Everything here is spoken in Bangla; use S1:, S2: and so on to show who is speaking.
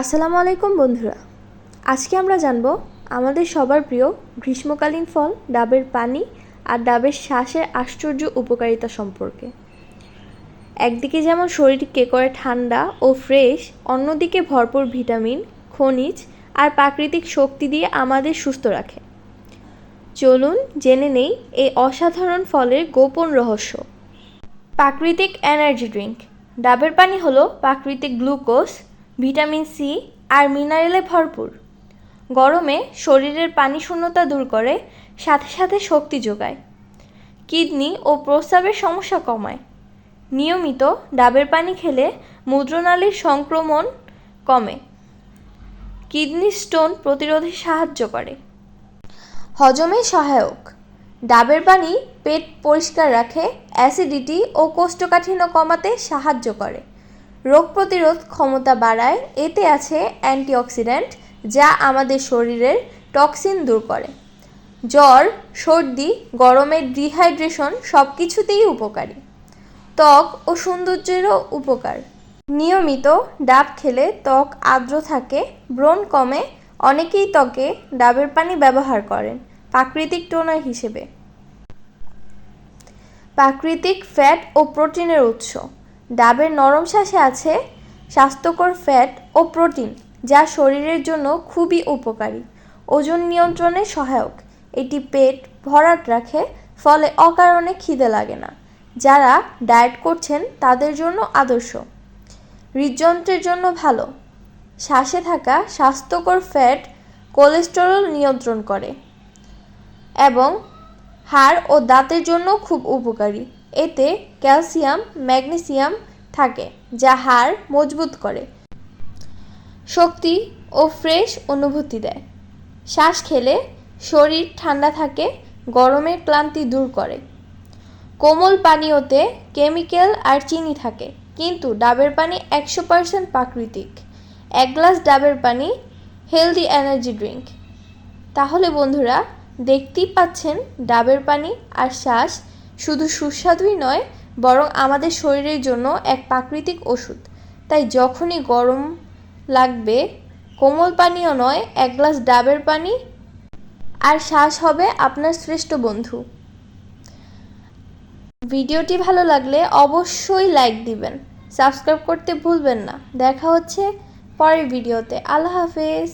S1: আসসালামু আলাইকুম বন্ধুরা। আজকে আমরা জানব আমাদের সবার প্রিয় গ্রীষ্মকালীন ফল ডাবের পানি আর ডাবের শ্বাসের আশ্চর্য উপকারিতা সম্পর্কে। একদিকে যেমন শরীরকে করে ঠান্ডা ও ফ্রেশ, অন্যদিকে ভরপুর ভিটামিন, খনিজ আর প্রাকৃতিক শক্তি দিয়ে আমাদের সুস্থ রাখে। চলুন জেনে নেই এই অসাধারণ ফলের গোপন রহস্য। প্রাকৃতিক এনার্জি ড্রিঙ্ক। ডাবের পানি হলো প্রাকৃতিক গ্লুকোজ ভিটামিন সি আর মিনারেলে ভরপুর। গরমে শরীরের পানি শূন্যতা দূর করে, সাথে সাথে শক্তি যোগায়। কিডনি ও প্রস্রাবের সমস্যা কমায়। নিয়মিত ডাবের পানি খেলে মূত্রনালীর সংক্রমণ কমে। কিডনি স্টোন প্রতিরোধে সাহায্য করে। হজমে সহায়ক। ডাবের পানি পেট পরিষ্কার রাখে, অ্যাসিডিটি ও কোষ্ঠকাঠিন্য কমাতে সাহায্য করে। রোগ প্রতিরোধ ক্ষমতা বাড়ায়, এতে আছে অ্যান্টিঅক্সিডেন্ট যা আমাদের শরীরের টক্সিন দূর করে। জ্বর, সর্দি গরমের ডিহাইড্রেশন সব কিছুতেই উপকারী। ত্বক ও সৌন্দর্যেরও উপকার। নিয়মিত ডাব খেলে ত্বক আর্দ্র থাকে, ব্রণ কমে, অনেকেই ত্বকে ডাবের পানি ব্যবহার করেন, প্রাকৃতিক টোনার হিসেবে। প্রাকৃতিক ফ্যাট ও প্রোটিনের উৎস। ডাবের নরম শ্বাসে আছে স্বাস্থ্যকর ফ্যাট ও প্রোটিন, যা শরীরের জন্য খুবই উপকারী। ওজন নিয়ন্ত্রণে সহায়ক। এটি পেট ভরাট রাখে, ফলে অকারণে খিদে লাগে না। যারা ডায়েট করছেন, তাদের জন্য আদর্শ। হৃদযন্ত্রের জন্য ভালো। শ্বাসে থাকা স্বাস্থ্যকর ফ্যাট কোলেস্টেরল নিয়ন্ত্রণ করে এবং হাড় ও দাঁতের জন্য খুব উপকারী। এতে ক্যালসিয়াম, ম্যাগনেসিয়াম থাকে, যা হাড় মজবুত করে, শক্তি ও ফ্রেশ অনুভূতি দেয়। শ্বাস খেলে শরীর ঠান্ডা থাকে গরমের ক্লান্তি দূর করে। কোমল পানীয়তে কেমিক্যাল আর চিনি থাকে, কিন্তু ডাবের পানি একশো পার্সেন্ট প্রাকৃতিক। এক গ্লাস ডাবের পানি, হেলদি এনার্জি ড্রিঙ্ক। তাহলে বন্ধুরা, দেখতেই পাচ্ছেন ডাবের পানি আর শ্বাস শুধু সুস্বাদুই নয়, বরং আমাদের শরীরের জন্য এক প্রাকৃতিক ওষুধ। তাই যখনই গরম লাগবে, কোমল পানীয় নয়, এক গ্লাস ডাবের পানি। আর শ্বাস হবে আপনার শ্রেষ্ঠ বন্ধু। ভিডিওটি ভালো লাগলে অবশ্যই লাইক দিবেন। সাবস্ক্রাইব করতে ভুলবেন না। দেখা হচ্ছে পরের ভিডিওতে। আল্লাহ হাফেজ।